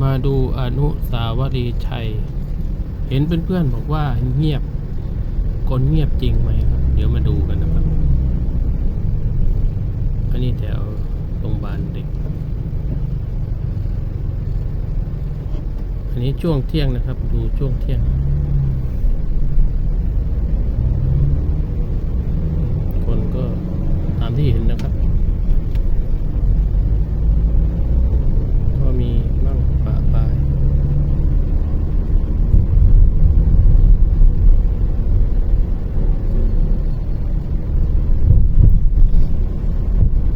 มาดูอนุสาวรีย์ชัย เห็นเพื่อนๆบอกว่าเงียบคนเงียบจริงไหมครับ เดี๋ยวมาดูกันนะครับ อันนี้แถวโรงพยาบาลเด็ก อันนี้ช่วงเที่ยงนะครับ ดูช่วงเที่ยง คนก็ตามที่เห็นนะครับ ก็มีมั่งปะปลาย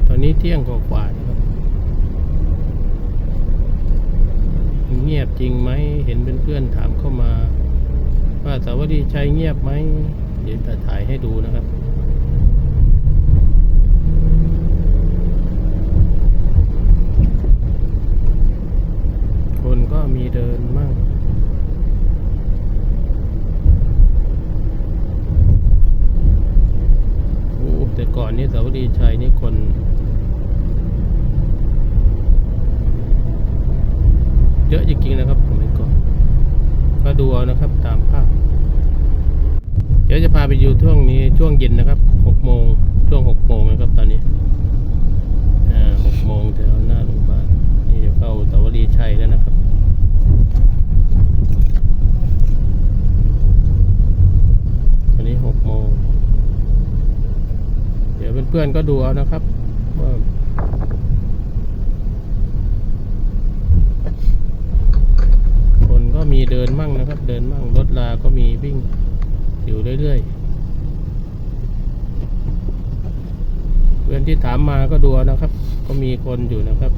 ตอนนี้ เที่ยงกว่าๆนะครับ เงียบจริงไหม เห็นเพื่อนๆถามเข้ามา ว่าสาวดีชัยเงียบไหม เดี๋ยวจะถ่ายให้ดูนะครับคนก็มีเดินมั่ง โอ้ แต่ก่อนนี่สาวดีชัยนี่คน เยอะจริงๆนะครับสมัยก่อนก็ดูเอานะครับตามภาพ เดี๋ยวจะพาไปอยู่ช่วงนี้ช่วงเย็นนะครับหกโมงช่วงหกโมงนะครับตอนนี้หกโมงแถวหน้าโรงพยาบาลนี่จะเข้าสาวรีชัยแล้วนะครับตอนนี้หกโมงเดี๋ยวเพื่อนๆก็ดูเอานะครับว่าคนก็มีเดิ นมั่งนะครับ เดินมั่งรถลาก็มีวิ่งอยู่เรื่อยๆเพื่อนที่ถามมาก็ดูนะครับ ก็มีคนอยู่นะครับ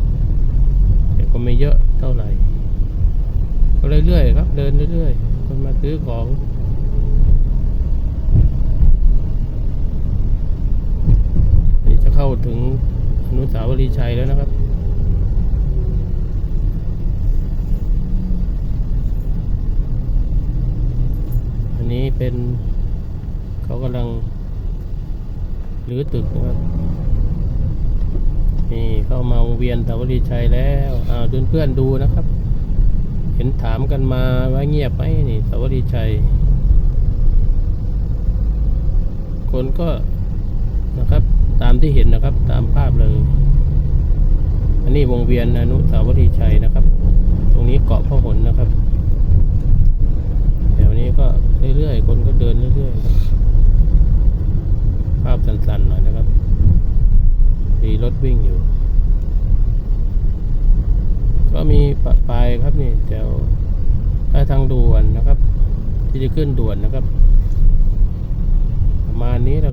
แต่ก็ไม่เยอะเท่าไหร่ก็เรื่อยๆครับ เดินเรื่อยๆคนมาซื้อของนี่จะเข้าถึงอนุสาวรีย์ชัยแล้วนะครับ อันนี้ เป็นเขากำลังรื้อตึกนะครับ นี่เข้ามาวงเวียนสาวรีชัยแล้วอ้าวเพื่อนๆดูนะครับ เห็นถามกันมาว่าเงียบไหมนี่สาวรีชัย คนก็นะครับตามที่เห็นนะครับตามภาพเลย อันนี้วงเวียนอนุสาวรีย์ชัยนะครับ ตรงนี้เกาะพหลนะครับ ก็เรื่อยๆ คนก็เดินเรื่อยๆ ภาพสั้นๆหน่อยนะครับ มีรถวิ่งอยู่ ก็มีปะปายครับนี่แถวใต้ทางด่วนนะครับ ที่จะขึ้นด่วนนะครับ ประมาณนี้นะ